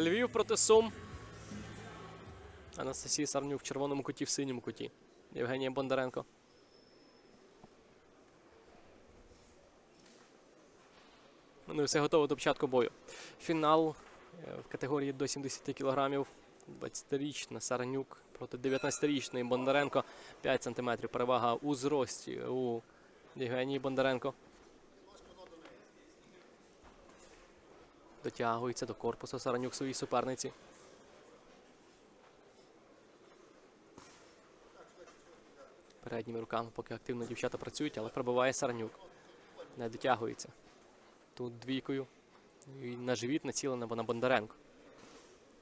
Львів проти Сум. Анастасія Сарнюк в червоному куті, в синьому куті. Євгенія Бондаренко. Ну і все готово до початку бою. Фінал е, в категорії до 70 кг. 20-річна Саранюк проти 19-річної Бондаренко. 5 см перевага у зрості у Євгенії Бондаренко. Дотягується до корпусу Саранюк своїй суперниці. Передніми руками поки активно дівчата працюють, але пробиває Саранюк. Не дотягується. Тут двійкою. І на живіт націлена вона Бондаренко.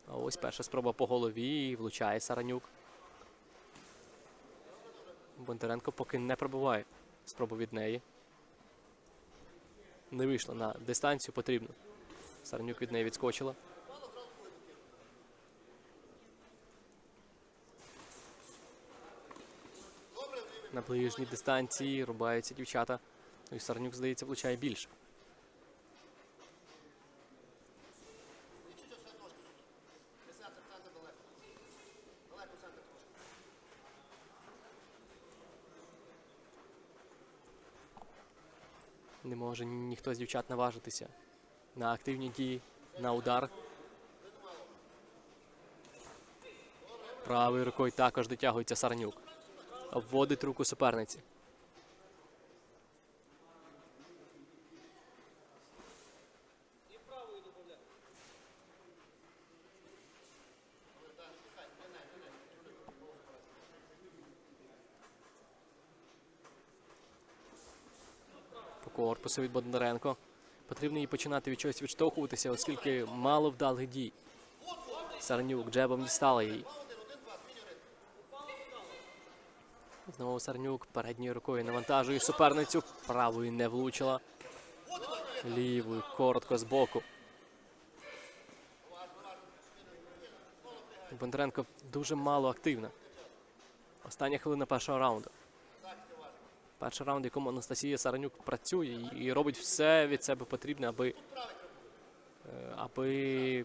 А ось перша спроба по голові і влучає Саранюк. Бондаренко поки не пробиває. Спроба від неї. Не вийшла на дистанцію потрібно. Саранюк від неї відскочила. На ближній дистанції рубаються дівчата. Ну і Саранюк, здається, влучає більше. Не може ні- ніхто з дівчат наважитися на активні дії, на удар. Правою рукою також дотягується Сарнюк. Обводить руку суперниці. По корпусу від Бондаренко. Потрібно їй починати від чогось відштовхуватися, оскільки мало вдалих дій. Сарнюк джебом дістала її. Знову Сарнюк передньою рукою навантажує суперницю. Правою не влучила. Лівою коротко збоку. Бондаренко дуже мало активна. Остання хвилина першого раунду. Перший раунд, в якому Анастасія Саранюк працює і- робить все від себе потрібне, аби, е, аби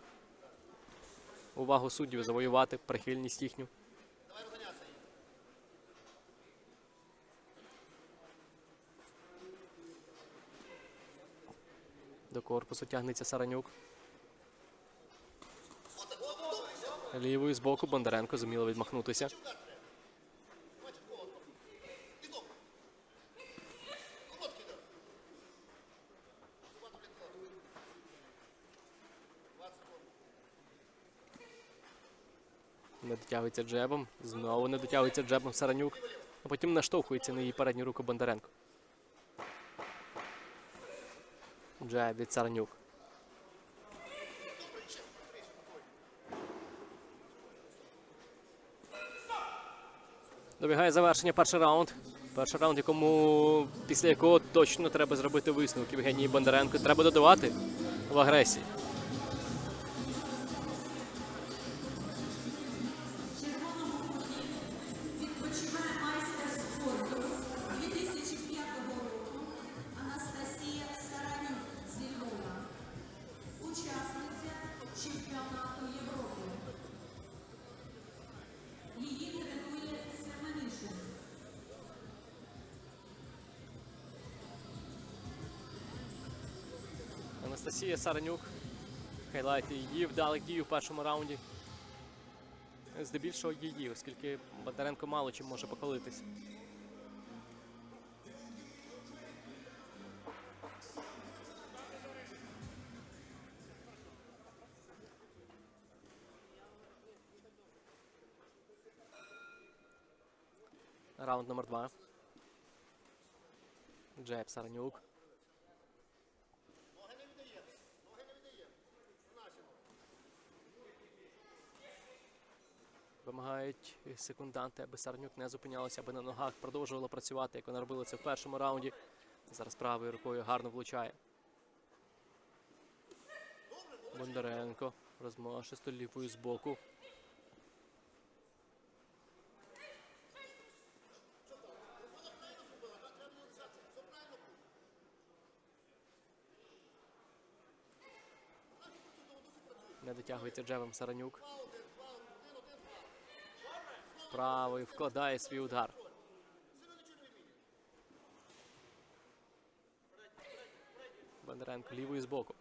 увагу суддів завоювати, прихильність їхню. До корпусу тягнеться Саранюк. Лівою з боку Бондаренко зуміло відмахнутися. Не дотягується джебом. Знову не дотягується джебом Саранюк. А потім наштовхується на її передню руку Бондаренко. Джеб від Саранюк. Добігає завершення перший раунд. Перший раунд, якому після якого точно треба зробити висновок Євгенії Бондаренко. Треба додавати в агресії. Анастасія Саранюк. Хайлайти її вдалих дій у першому раунді. Здебільшого її, оскільки Бондаренко мало чим може похвалитись. Раунд номер два. Джеб Саранюк. Вимагають секунданти, аби Сарнюк не зупинялася, аби на ногах продовжувала працювати, як вона робила це в першому раунді. Зараз правою рукою гарно влучає. Бондаренко розмашисто лівою збоку. Не дотягується джебом Саранюк. Правий вкладає свій удар. Бондаренко лівою збоку.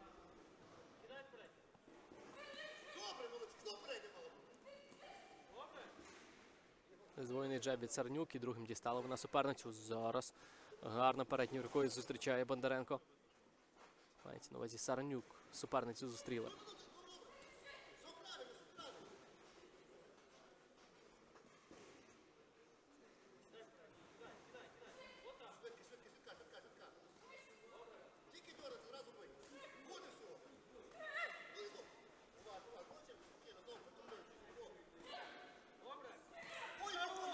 Здвоєний джеб від Сарнюк і другим дістала вона суперницю. Зараз гарно передньою рукою зустрічає Бондаренко. Мається на увазі Саранюк. Суперницю зустріла.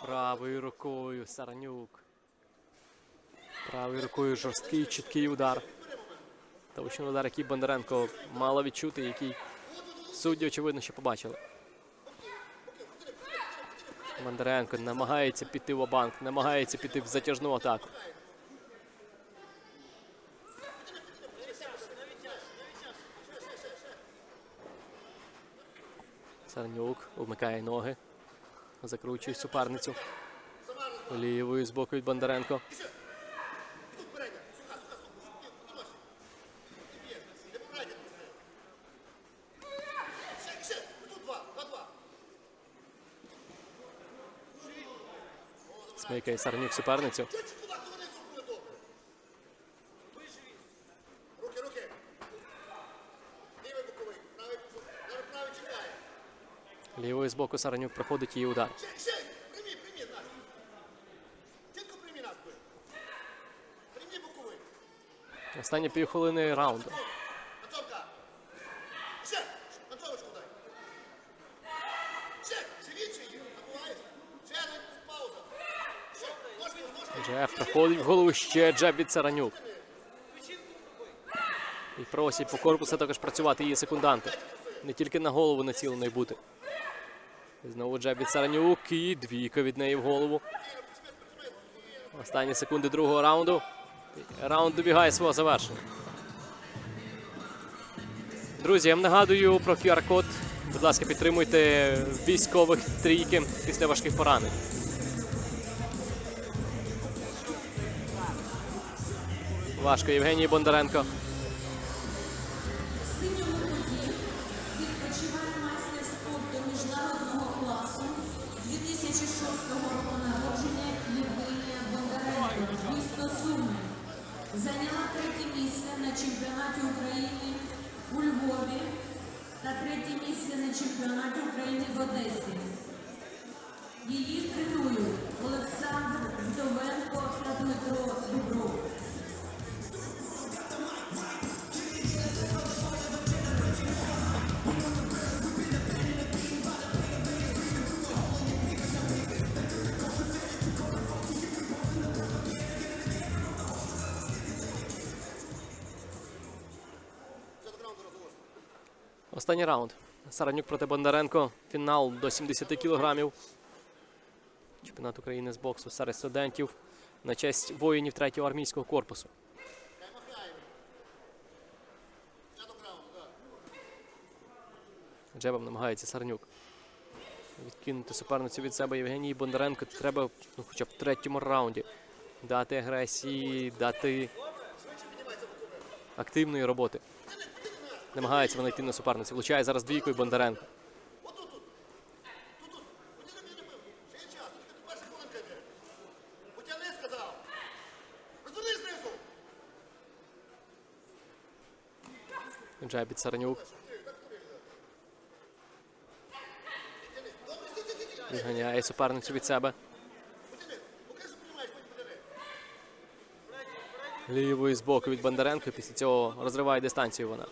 Правою рукою Саранюк. Правою рукою жорсткий, чіткий удар. Точний удар, який Бондаренко мало відчути, який судді, очевидно, ще побачили. Бондаренко намагається піти в обанк, намагається піти в затяжну атаку. Сарнюк вмикає ноги, закручує суперницю. Лівою з боку від Бондаренко. Смикає Сарнюк суперницю. Руки, руки. Лівий боковий, правий боковий. Зараз правий чекає. Лівою з боку Саранюк проходить її удар. Останні півхвилини раунду. Джеф проходить в голову ще джеб від Саранюк. І просять по корпусу також працювати її секунданти. Не тільки на голову націлений бути. Знову джеб від і двійка від неї в голову. Останні секунди другого раунду. Раунд добігає свого завершення. Друзі, я вам нагадую про QR-код. Будь ласка, підтримуйте військових трійки після важких поранень. Важко Євгеній Бондаренко. Чемпіонаті України в Одесі. Її тренують Олександр Вдовенко та Дмитро Дубров. Останній раунд. Саранюк проти Бондаренко. Фінал до 70 кілограмів. Чемпіонат України з боксу серед студентів на честь воїнів 3-го армійського корпусу. Джебом намагається Сарнюк. Відкинути суперницю від себе Євгеній Бондаренко треба ну, хоча б в третьому раунді дати агресії, дати активної роботи. Намагається вона йти на суперницю. Влучає зараз двійкою Бондаренко. Джеб від Саранюк. Відганяє суперницю від себе. Лівою з боку від Бондаренко. Після цього розриває дистанцію вона.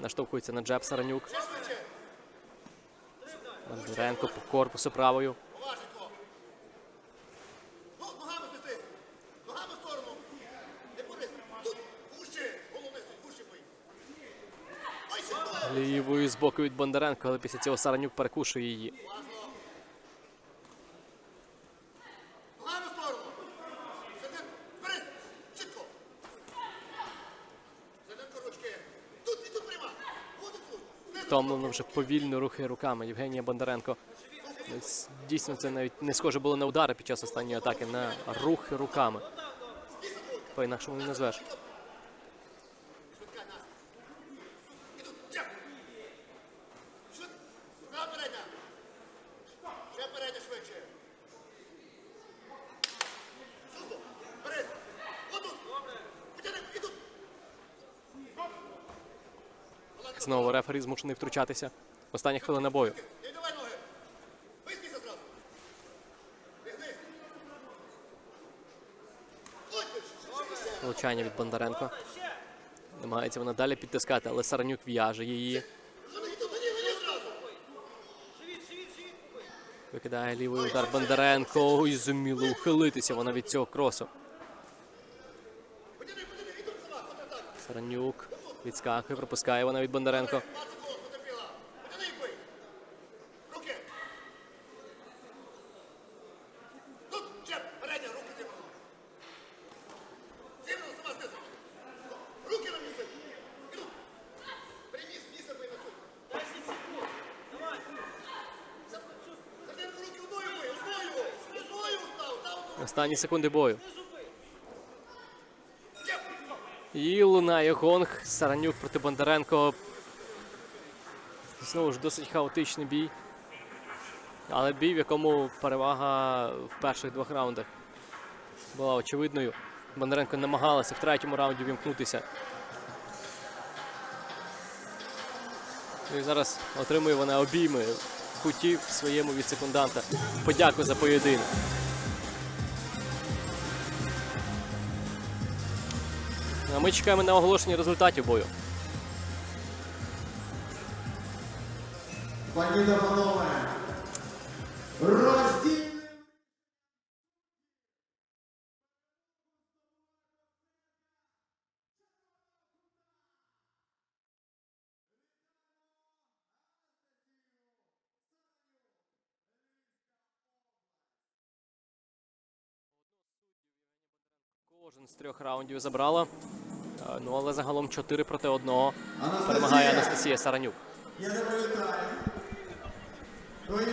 Наштовхується на джеб Саранюк. Бондаренко по корпусу правою. Лівою з боку від Бондаренко, але після цього Саранюк перекушує її. Втомлено вже повільно рухає руками. Євгенія Бондаренко. Дійсно, це навіть не схоже було на удари під час останньої атаки, на рухи руками. По-інакшому не назвеш. Знову рефері змушений втручатися. Остання хвилина бою. Влучання від Бондаренко. Намагається вона далі підтискати, але Саранюк в'яже її. Викидає лівий удар Бондаренко. Ой, зуміло ухилитися вона від цього кросу. Саранюк відскакує, пропускає вона від Бондаренко. 20 секунд потерпіла! Потяни їх бий! Руки! Тут! Чеп! Передня! Руки зібрано! Зібрано сама знизу! Руки на місце! І тут! Приніс, місце бий на суд! 10 секунд! Давай! Зажми руки одною бий! Одною! Одною став! Став! Останні секунди бою. І лунає гонг. Саранюк проти Бондаренко. Знову ж досить хаотичний бій. Але бій, в якому перевага в перших двох раундах була очевидною. Бондаренко намагалася в третьому раунді вімкнутися. Ну І зараз отримує вона обійми в куті в своєму від секунданта. Подяку за поєдинок. А ми чекаємо на оголошення результатів бою. Пані та панове, роздільний Кожен з трьох раундів забрала. Е, Ну але загалом 4 проти 1 перемагає Анастасія Саранюк. Я не. Твої